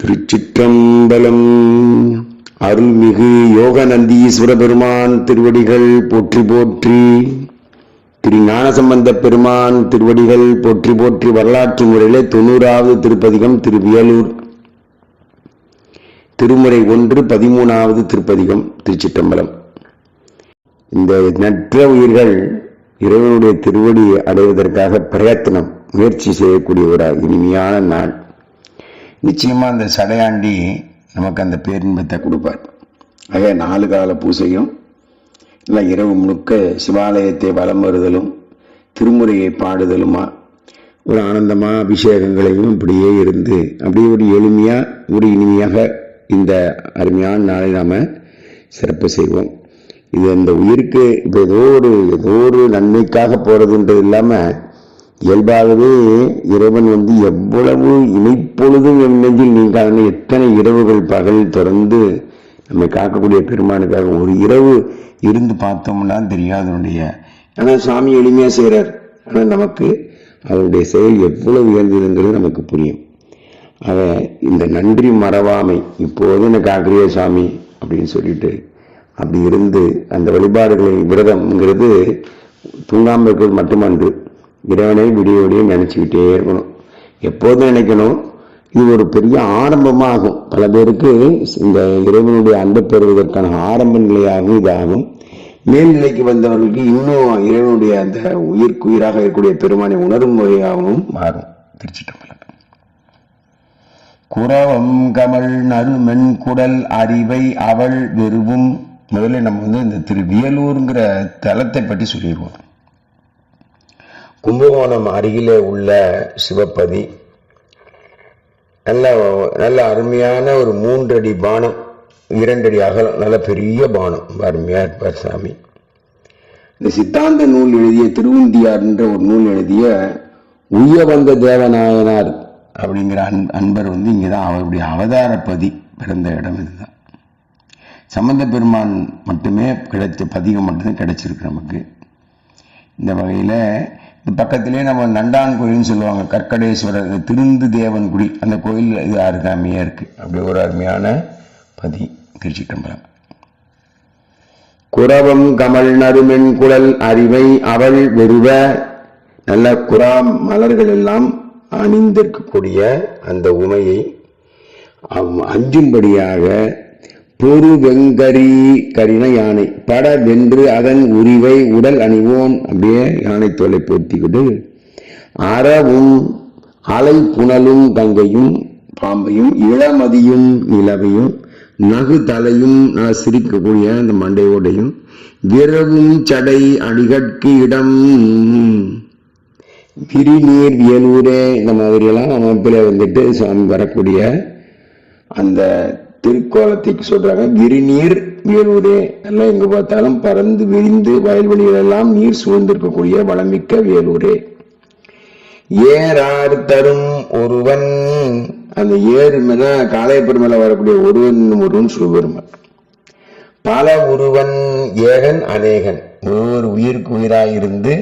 திருச்சிற்றம்பலம். அருள்மிகு யோகநந்தீஸ்வர பெருமான் திருவடிகள் போற்றி போற்றி திரு ஞானசம்பந்த பெருமான் திருவடிகள் போற்றி போற்றி வரலாற்று முறையிலே தொண்ணூறாவது திருப்பதிகம் திருவியலூர். திருமுறை ஒன்று பதிமூணாவது திருப்பதிகம் திருச்சிற்றம்பலம். இந்த நற்ற உயிர்கள் இறைவனுடைய திருவடி அடைவதற்காக பிரயத்தனம் முயற்சி செய்யக்கூடிய ஒரு இனிமையான நாள். நிச்சயமாக அந்த சடையாண்டி நமக்கு அந்த பேரின்பத்தை கொடுப்பார். ஆக நாலு கால பூசையும் இல்லை இரவு முழுக்க சிவாலயத்தை வலம் வருதலும் திருமுறையை பாடுதலுமா ஒரு ஆனந்தமாக அபிஷேகங்களையும் இப்படியே இருந்து அப்படியே ஒரு எளிமையாக ஒரு இனிமையாக இந்த அருமையான நாளை நாம் சிறப்பு செய்வோம். இது அந்த உயிருக்கு இப்போ ஏதோ ஒரு ஏதோ ஒரு நன்மைக்காக போகிறதுன்றது இல்லாமல் இயல்பாகவே இறைவன் வந்து எவ்வளவு இணைப்பொழுதும் என் நெஞ்சில் எத்தனை இரவுகள் பகல் தொடர்ந்து நம்மை காக்கக்கூடிய பெருமானுக்காக ஒரு இரவு இருந்து பார்த்தோம்னா தெரியாதனுடைய ஆனால் சாமி எளிமையாக செய்கிறார் ஆனால் நமக்கு அவருடைய செயல் எவ்வளவு உயர்ந்ததுங்கிறது நமக்கு புரியும். அதை இந்த நன்றி மறவாமை இப்போது எனக்கு காக்கிறிய சாமி அப்படின்னு சொல்லிட்டு அப்படி இருந்து அந்த வழிபாடுகளின் விரதம்ங்கிறது தூங்காமல் இருக்கிறது மட்டுமன்று. இறைவனை விடிய விடிய நினைச்சுக்கிட்டே இருக்கணும். எப்போதும் நினைக்கணும்? இது ஒரு பெரிய ஆரம்பமாகும். பல பேருக்கு இந்த இறைவனுடைய அன்பை பெறுவதற்கான ஆரம்ப நிலையாகவும் இதாகும். மேல்நிலைக்கு வந்தவர்களுக்கு இன்னும் இறைவனுடைய அந்த உயிர்க்குயிராக இருக்கக்கூடிய பெருமானை உணரும் முறையாகவும் மாறும். திருச்சிட்டம்பலம் குரவம் கமல் நறுமென் குடல் அறிவை அவள் வெறுவும். முதல்ல நம்ம வந்து இந்த திருவியலூருங்கிற தலத்தை பற்றி சொல்லிடுவோம். கும்பகோணம் அருகிலே உள்ள சிவப்பதி. நல்ல நல்ல அருமையான ஒரு மூன்றடி பானம் இரண்டடி அகலம் நல்ல பெரிய பானம். அருமையா இருப்பார் சாமி. இந்த சித்தாந்த நூல் எழுதிய திருவுந்தியார் என்ற ஒரு நூல் எழுதிய உயவந்த தேவநாயனார் அப்படிங்கிற அன் அன்பர் வந்து இங்கதான் அவருடைய அவதாரப்பதி பிறந்த இடம் இதுதான். சம்பந்த பெருமான் மட்டுமே கிடைச்ச பதிகம் மட்டும்தான் கிடைச்சிருக்கு நமக்கு. இந்த வகையில் பக்கத்திலே நம்ம நண்டான் கோயில்னு சொல்லுவாங்க. கற்கடேஸ்வரர் திருந்து தேவன் குடி அந்த கோயில் இது அருகாமையாக இருக்கு. அப்படி ஒரு அருமையான பதி திருச்சிட்டம்பலம் குரவம் கமல் நறுமென் குழல் அறிவை அவள் வெறுவ. நல்ல குராம் மலர்கள் எல்லாம் அணிந்திருக்கக்கூடிய அந்த உமையை அஞ்சும்படியாக பொறு வெங்கரி கரின யானை. பட வென்று அதன் உரிவை உடல் அணிவோன் அப்படியே யானை தோலை போர்த்திக்கிட்டு அறவும் அலை புனலும் கங்கையும் பாம்பையும் இளமதியும் நிலவையும் நகு தலையும் நான் சிரிக்கக்கூடிய அந்த மண்டையோடையும் விரவும் சடை அடிகட்கு இடம் விரிநீர் வியலூரே இந்த மாதிரியெல்லாம் அமைப்பில் வந்துட்டு சுவாமி வரக்கூடிய அந்த திருக்கோலத்துக்கு சொல்றாங்க விரிநீர் வேலூரே எல்லாம் எங்க பார்த்தாலும் பறந்து விரிந்து வயல்வெளிகளெல்லாம் நீர் சூழ்ந்திருக்கக்கூடிய வளமிக்க வேலூரே. ஏறார் தரும் ஒருவன் அந்த ஏறு மேல காளையப்பர் மேல வரக்கூடிய ஒருவன் ஒருவன் சிவபெருமான். பல ஒருவன் ஏகன் அநேகன். ஒவ்வொரு உயிருக்கு உயிராயிருந்து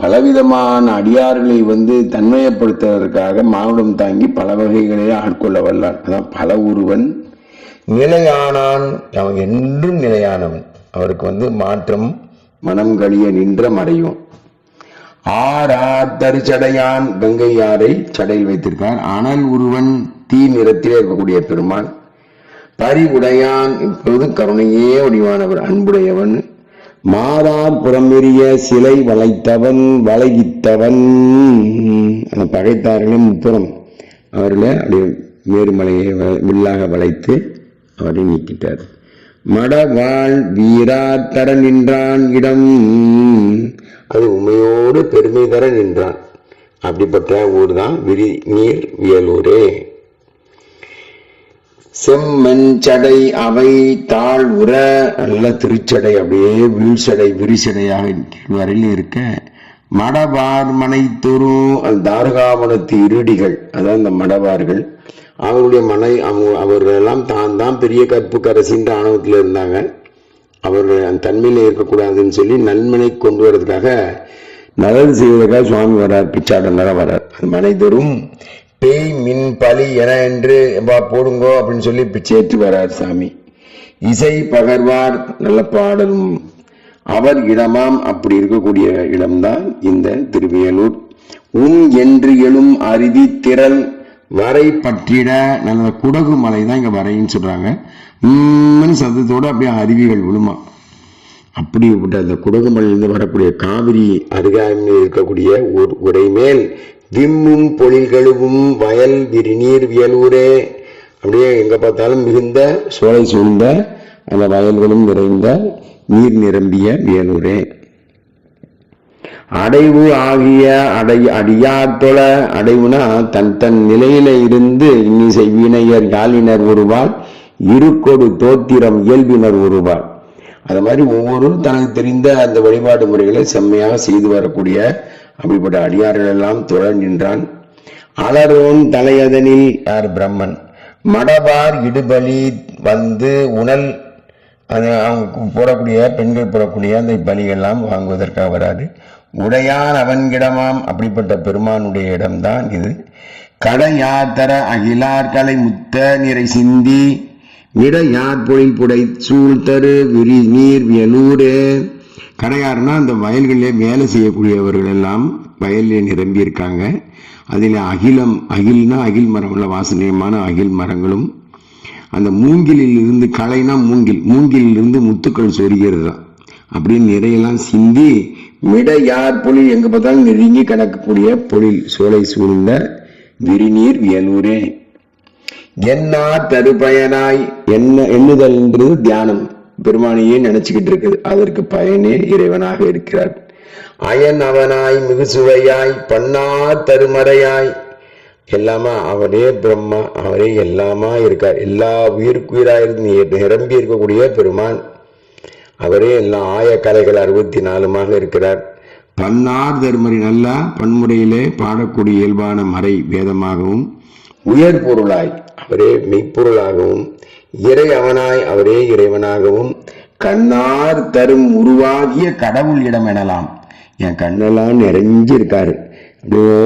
பலவிதமான அடியார்களை வந்து தன்மையப்படுத்துவதற்காக மானுடம் தாங்கி பல வகைகளிலே ஆட்கொள்ள வல்லான் அதான் பல ஒருவன் நிலையானான் அவன் என்றும் நிலையானவன். அவருக்கு வந்து மாற்றம் மனம் கழிய நின்ற மறையும் ஆறார் தரிச்சடையான் கங்கை யாரை சடையில் வைத்திருக்கார் அனல் ஒருவன் தீ நிறத்திலே இருக்கக்கூடிய பெருமான். பரிவுடையான் இப்பொழுது கருணையே வடிவானவர். அன்புடையவன் மாதார் புறமெறிய சிலை வளைத்தவன் வளைகித்தவன் அந்த பகைத்தார்களும் புறம் அவர்களை அப்படியே மேருமலையை வில்லாக வளைத்து அவரை நீக்கிட்டார். மடவாள் வீரா தர நின்றான் இடம். அது உண்மையோடு பெருமை தர நின்றான். அப்படிப்பட்ட ஊர் தான் விரி நீர் வியலூரே. செம்மண் சடை அவை தாழ் உற நல்ல திருச்சடை அப்படியே வீழ்ச்சடை விரிசடையாக வரையில் இருக்க. மடவார் மனை தோறும் அந்த தாரகாவனத்து இருடிகள். அதான் இந்த மடவார்கள். அவங்களுடைய மனை அவங்க அவர்கள் எல்லாம் தான் தான் பெரிய கற்பு கரசின்ற ஆணவத்தில் இருந்தாங்க. அவர்கள் அந்த தன்மையில் இருக்கக்கூடாதுன்னு சொல்லி நன்மனை கொண்டு வர்றதுக்காக நல்லது செய்வதற்காக சுவாமி வரார் பிச்சாடனாக வரார் அது மனை தோறும் பேய் மின் பலி என என்று போடுங்கோ அப்படின்னு சொல்லி பிச்சேற்று வரார் சாமி. இசை பகர்வார் நல்ல பாடலும் அவர் இடமாம் அப்படி இருக்கக்கூடிய இடம்தான் இந்த திருவியலூர். உன் என்று எழும் அருவி திரள் வரை பற்றிட நல்ல குடகு மலை தான் இங்க வரைன்னு சொல்றாங்க. உம்னு சத்தத்தோடு அப்படியே அருவிகள் விழுமா. அப்படிப்பட்ட அந்த குடகுமலையிலிருந்து வரக்கூடிய காவிரி அருகாமையில் இருக்கக்கூடிய ஒரு உரை மேல் விம்மும் பொழில்களும் வயல் விரிநீர் வியலூரே. அப்படியே எங்க பார்த்தாலும் மிகுந்த சோலை சூழ்ந்த அந்த வயல்களும் நிறைந்த நீர் நிரம்பிய வியலூரே. அடைவு ஆகிய அடை அடியாத்தொழ அடைவுனா தன் தன் நிலையில இருந்து இன்னிசை வீணையர் யாழினர் ஒருவாள் இருக்கொடு தோத்திரம் இயல்பினர் ஒருவாள். அது மாதிரி ஒவ்வொரு தனக்கு தெரிந்த அந்த வழிபாடு முறைகளை செம்மையாக செய்து வரக்கூடிய அப்படிப்பட்ட அடியார்கள் எல்லாம் தொழ நின்றான். அலரும் தலையதனில் யார் பிரம்மன்? மடபார் இடுபலி வந்து உணல் அது அவங்க போடக்கூடிய பெண்கள் போடக்கூடிய அந்த பலியெல்லாம் வாங்குவதற்காக வராது. உடையான் அவன்கிடமாம் அப்படிப்பட்ட பெருமானுடைய இடம்தான் இது. கடையாத்தர அகிலார் கலை முத்த நிறை சிந்தி விட யார் பொழில் புடை சூழ்தரு விரி நீர் வியலூரே. கடையார்னா அந்த வயல்களிலே வேலை செய்யக்கூடியவர்கள் எல்லாம் வயலில் நிரம்பி இருக்காங்க அதில் அகிலம் அகில்னா அகில் மரம் உள்ள வாசனையமான அகில் மரங்களும். அந்த மூங்கிலில் இருந்து களைனா மூங்கில் மூங்கிலில் இருந்து முத்துக்கள் சொருகிறது. தான் அப்படின்னு நிறையெல்லாம் சிந்தி மிட யார் பொழில்? எங்க பார்த்தாலும் நெருங்கி கிடக்கக்கூடிய பொழில் சோலை சூழ்ந்த விரிநீர் வியலூரே என்னா தருபயனாய்? என்ன எண்ணுதல்ன்றது தியானம். பெருமானையே நினைச்சுக்கிட்டு இருக்குது. அதற்கு பயனே இறைவனாக இருக்கிறார். அயன் அவனாய் மிகு சுவையாய் பண்ணார் தருமறையாய். எல்லாமா அவரே பிரம்மா அவரே எல்லாமா இருக்கார். எல்லா உயிருக்குயிராயிருந்து நிரம்பி இருக்கக்கூடிய பெருமான். அவரே எல்லா ஆயக்கலைகள் அறுபத்தி நாலுமாக இருக்கிறார். பன்னார் தருமறை நல்ல பன்முறையிலே பாடக்கூடிய இயல்பான மறை வேதமாகவும் உயர் பொருளாய் அவரே மெய்ப்பொருளாகவும் இறை அவனாய் அவரே இறைவனாகவும் கண்ணார் தரும் உருவாகிய கடவுள் இடம் எனலாம். என் கண்ணெல்லாம் நிறைஞ்சு இருக்காரு அப்படியே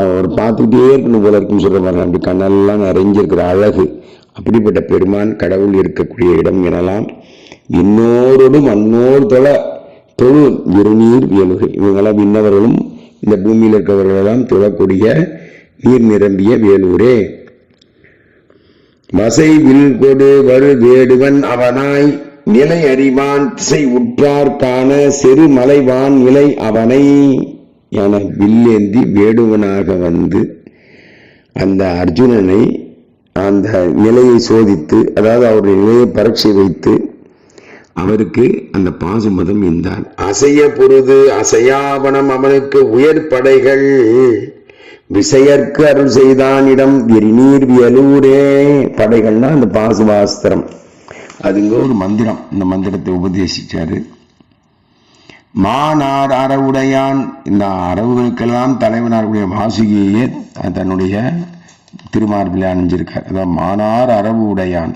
அவர் பார்த்துக்கிட்டே இருக்கணும் போல இருக்குன்னு சொல்ற மாதிரி அப்படி கண்ணெல்லாம் நிறைஞ்சிருக்கிற அழகு. அப்படிப்பட்ட பெருமான் கடவுள் இருக்கக்கூடிய இடம் எனலாம். இன்னோரோடும் அன்னோர் தொழ தொழு இருநீர் வியலுகை. இவங்களாம் விண்ணவர்களும் இந்த பூமியில் இருக்கிறவர்களெல்லாம் தொழக்கூடிய நீர் நிரம்பிய வேலூரே. வசை வில் கொடு வரு வேடுவன் அவனாய். நிலை அறிவான் திசை உற்றார் காண செருமலைவான் நிலை அவனை. என வில்லேந்தி வேடுவனாக வந்து அந்த அர்ஜுனனை அந்த நிலையை சோதித்து அதாவது அவருடைய நிலையை பரட்சை வைத்து அவருக்கு அந்த பாசுமதம் இருந்தான் அசைய பொருது அசையாவனம் அவனுக்கு உயர் படைகள். விசையற்கு அருள் செய்தான் இடம் விரிநீர் வியலூரே. படைகள்னா அந்த பாசுபாஸ்திரம். அதுங்க ஒரு மந்திரம். இந்த மந்திரத்தை உபதேசிச்சாரு. மானார் அறவுடையான். இந்த அறவுகளுக்கெல்லாம் தலைவனாருடைய வாசுகியே. தன்னுடைய திருமார்பில் அணிஞ்சிருக்கார். அதான் மானார் அறவு உடையான்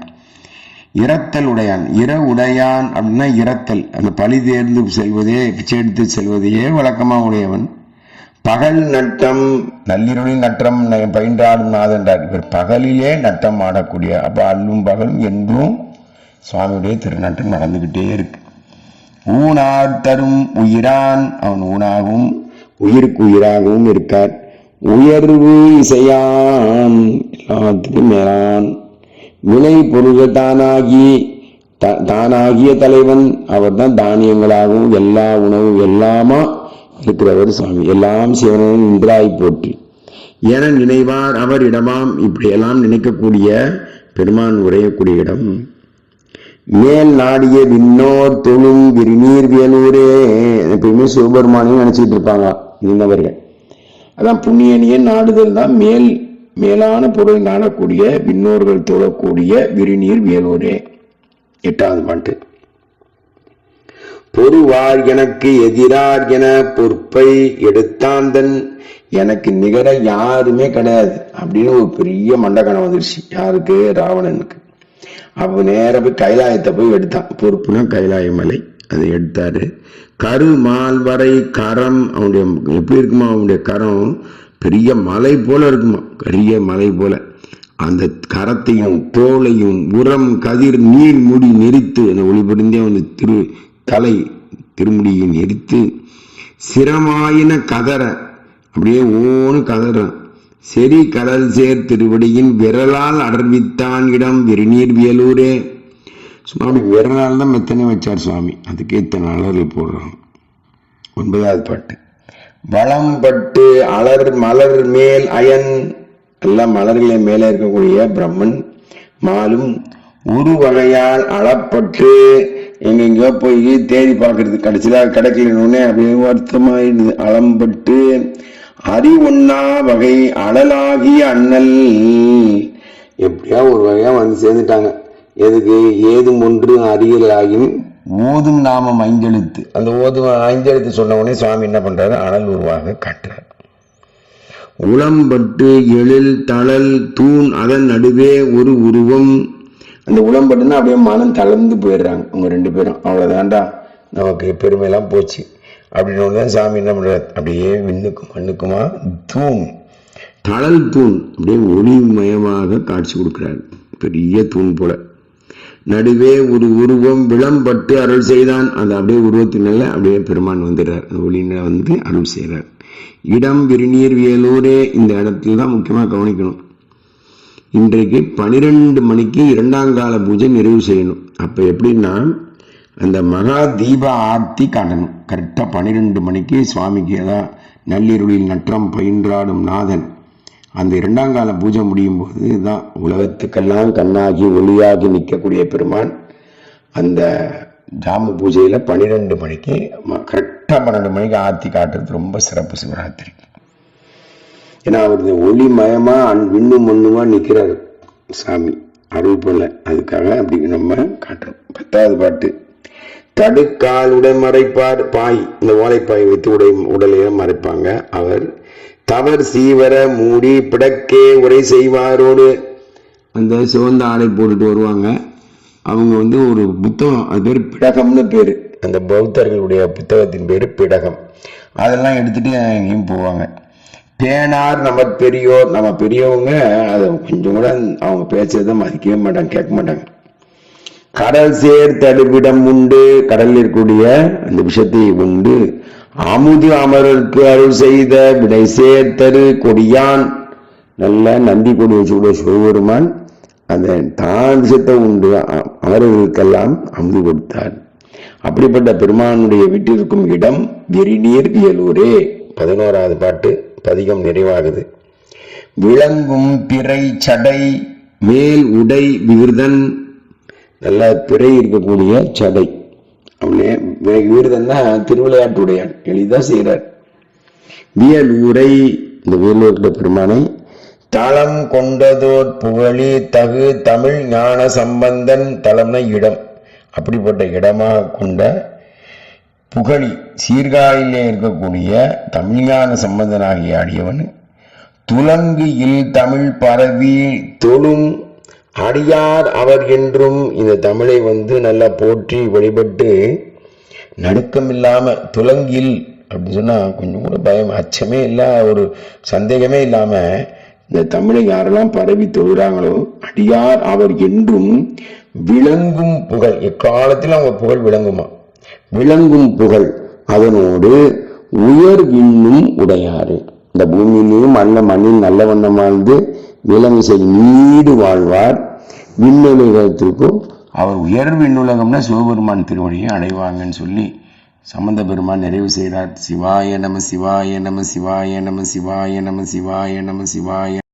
இரத்தல் உடையான். இர உடையான் அப்படின்னா இரத்தல். அந்த பழி தேர்ந்து செல்வதே பிச்சை எடுத்து செல்வதையே வழக்கமாக உடையவன். பகல் நட்டம் நள்ளிருளில் நட்டம் பயின்றாடும் நாதென்றார். இவர் பகலிலே நட்டம் ஆடக்கூடிய அப்போ அல்லும் பகலும் என்றும் சுவாமியுடைய திருநட்டம் நடந்துக்கிட்டே இருக்கு. ஊனார் தரும் உயிரான் அவன் ஊனாகவும் உயிருக்கு உயிராகவும் இருக்கார். உயர்வு இசையான் எல்லாத்துக்கும் மேலான். வினை பொருள்கள் தானாகி தானாகிய தலைவன் அவர் தான் தானியங்களாகவும் எல்லா உணவும் எல்லாமா இருக்கிறவர் சுவாமி. எல்லாம் சிவனும் இந்திராய் போற்றி. என நினைவார் அவர் இடமாம் இப்படியெல்லாம் நினைக்கக்கூடிய பெருமான் உரையக்கூடிய இடம். மேல் நாடிய விண்ணோர் தொழும் விரிநீர் வேலூரே. எப்பயுமே சிவபெருமானையும் நினைச்சிட்டு இருப்பாங்க நின்றவர்கள் அதான் புண்ணியனிய நாடுதல் தான் மேல் மேலான பொருள் நாடக்கூடிய விண்ணோர்கள் தொழக்கூடிய விரிநீர் வேலூரே. எட்டாவது பாட்டு. பொறுவார் எனக்கு எதிரார் என பொறுப்பை எடுத்தாந்தன். எனக்கு நிகர யாருமே கிடையாது அப்படின்னு ஒரு பெரிய மண்டகணம் வந்துருச்சு யாருக்கு? ராவணனுக்கு. அப்ப நேர போய் கைலாயத்தை போய் எடுத்தான். பொறுப்புனா கைலாய மலை அதை எடுத்தாரு. கரு மால்வரை கரம் அவனுடைய எப்படி இருக்குமா? அவனுடைய கரம் பெரிய மலை போல இருக்குமா? பெரிய மலை போல. அந்த கரத்தையும் தோலையும் உரம் கதிர் நீர் முடி நெறித்து அந்த ஒளிபடிந்தே வந்து திரு தலை திருமுடியை நெறித்து சிரமாயின கதற அப்படியே ஓன்னு கதறான் செரி கடல் சேர் திருவடியின் விரலால் அடர்வித்தான் இடம் விரிநீர் வியலூரே. சுவாமி விரலால் தான் மெத்தனை வச்சார் சுவாமி. அதுக்கு இத்தனை அலறல் போடுறோம் ஒன்பதாவது பாட்டு. வளம் பட்டு அலர் மலர் மேல் அயன். எல்லாம் மலர்களே மேலே இருக்கக்கூடிய பிரம்மன். மாலும் ஒரு வகையால் அளப்பட்டு எங்கெங்கயோ போய் தேடி பார்க்கறது. கடைசியில கிடைக்கலன்னு அப்படியே வருத்தமாயிடுது. அளம்பட்டு அறிவொன்னா வகை அழலாகி அண்ணல். எப்படியா ஒரு வகையா வந்து சேர்ந்துட்டாங்க. எதுக்கு? ஏதும் ஒன்று அறியலாகியும் ஓதும் நாமம் ஐந்தெழுத்து. அந்த ஓதும் ஐந்தெழுத்து சொன்ன உடனே சுவாமி என்ன பண்றாரு? அனல் உருவாக காட்டுறார். உளம்பட்டு எழில் தளல் தூண் அதன் நடுவே ஒரு உருவம். அந்த உளம்பட்டுன்னா அப்படியே மனம் தளர்ந்து போயிடுறாங்க. அவங்க ரெண்டு பேரும். அவ்வளோதாண்டா நமக்கு பெருமையெல்லாம் போச்சு. அப்படின்னு தான் சாமி என்ன பண்ணுறாரு அப்படியே விண்ணுக்கும் மண்ணுக்குமா தூண். தளல் தூண். அப்படியே ஒளிமயமாக காட்சி கொடுக்குறாரு. பெரிய தூண் போல. நடுவே ஒரு உருவம் விளம்பட்டு அருள் செய்தான். அந்த அப்படியே உருவத்தினால அப்படியே பெருமான் வந்துடுறார். அந்த ஒளியில வந்து அருள் செய்கிறார் இடம் விருநீர் வியலூரே இந்த இடத்துல தான் முக்கியமாக கவனிக்கணும். இன்றைக்கு பனிரெண்டு மணிக்கு இரண்டாம் கால பூஜை நிறைவு செய்யணும். அப்போ எப்படின்னா அந்த மகா தீப ஆர்த்தி காட்டணும். கரெக்டாக பன்னிரெண்டு மணிக்கு சுவாமிக்கு அதான் நள்ளிருளில் நற்றம் பயின்றாடும் நாதன். அந்த இரண்டாம் கால பூஜை முடியும் போது தான் உலகத்துக்கெல்லாம் கண்ணாகி ஒளியாகி நிற்கக்கூடிய பெருமான் அந்த ஜாம பூஜையில் பன்னிரெண்டு மணிக்கு கரெக்டாக பன்னெண்டு மணிக்கு ஆர்த்தி காட்டுறது ரொம்ப சிறப்பு சிவராத்திரி. ஏன்னா அவர் ஒளிமயமா விண்ணும் மண்ணுமா நிற்கிறார் சாமி. அருள் போல அதுக்காக அப்படி நம்ம காட்டுறோம். பத்தாவது பாட்டு. தடுக்கால் உடை மறைப்பார். பாய். இந்த ஓலைப்பாய் வைத்து உடை உடலைய மறைப்பாங்க. அவர் தவர் சீவர மூடி பிடக்கே உரை செய்வாரோடு. அந்த சிவந்த ஆடை போட்டுட்டு வருவாங்க. அவங்க வந்து ஒரு புத்தகம். அது பேர் பிடகம்னு பேர். அந்த பௌத்தர்களுடைய புத்தகத்தின் பேர் பிடகம். அதெல்லாம் எடுத்துட்டு எங்கேயும் போவாங்க. பேனார் நம்ம பெரியோர் நம்ம பெரியவங்க அதை கொஞ்சம் கூட அவங்க பேசுறதை மதிக்கவே மாட்டாங்க கேட்க மாட்டாங்க. கடல் சேர் தடுப்பிடம் உண்டு கடலில் இருக்கக்கூடிய அந்த விஷத்தை உண்டு. அமுது அமரருக்கு அருள் செய்த விடை சேர்த்தரு கொடியான். நல்ல நந்தி கொடி வச்சுக்கூடிய சிவபெருமான் அந்த தான் விஷத்தை உண்டு அமரர்களுக்கெல்லாம் அமுது கொடுத்தார். அப்படிப்பட்ட பெருமானுடைய வீட்டிற்கும் இடம் விரிநீர் வியலூரே பதினோராவது பாட்டு. பதிகம் நிறைவாகுது. விளங்கும் பிறை சடை மேல் உடை விருதன் நல்ல பிறை இருக்கக்கூடிய சடை. அவனே விருதன்னா திருவிளையாட்டுடையான் எளிதா செய்கிறார் வியலூரை இந்த வேலூர்ல பெருமானை தளம் கொண்டதோர் புகழி தகு தமிழ் ஞான சம்பந்தன் தளம்னா இடம். அப்படிப்பட்ட இடமாக கொண்ட புகழி சீர்காழிலே இருக்கக்கூடிய தமிழ்ஞான சம்பந்தனாகி ஆடியவன் துலங்கு இல் தமிழ் பரவி தொழும் அடியார் அவர் என்றும் இந்த தமிழை வந்து நல்லா போற்றி வழிபட்டு நடுக்கம் இல்லாமல் துலங்கில் அப்படின்னு சொன்னால் கொஞ்சம் கூட பயம் அச்சமே இல்லை ஒரு சந்தேகமே இல்லாமல் இந்த தமிழை யாரெல்லாம் பரவி தொழுகிறாங்களோ அடியார் அவர் என்றும் விளங்கும் புகழ். எக்காலத்திலும் அவங்க புகழ் விளங்குமா? விளங்கும் புகழ் அதனோடு உயர் விண்ணும் உடையாறு. இந்த பூமியிலேயும் அல்ல மண்ணில் நல்ல வண்ணம் வாழ்ந்து விலங்கிசை நீடு வாழ்வார். விண்ணுலகத்திற்கும் அவர் உயர் விண்ணுலகம்னா சிவபெருமான் திருவடியை அடைவாங்கன்னு சொல்லி சம்பந்த பெருமான் நிறைவு செய்கிறார் சிவாய நம சிவாய நம சிவாய நம சிவாய நம சிவாய நம சிவாய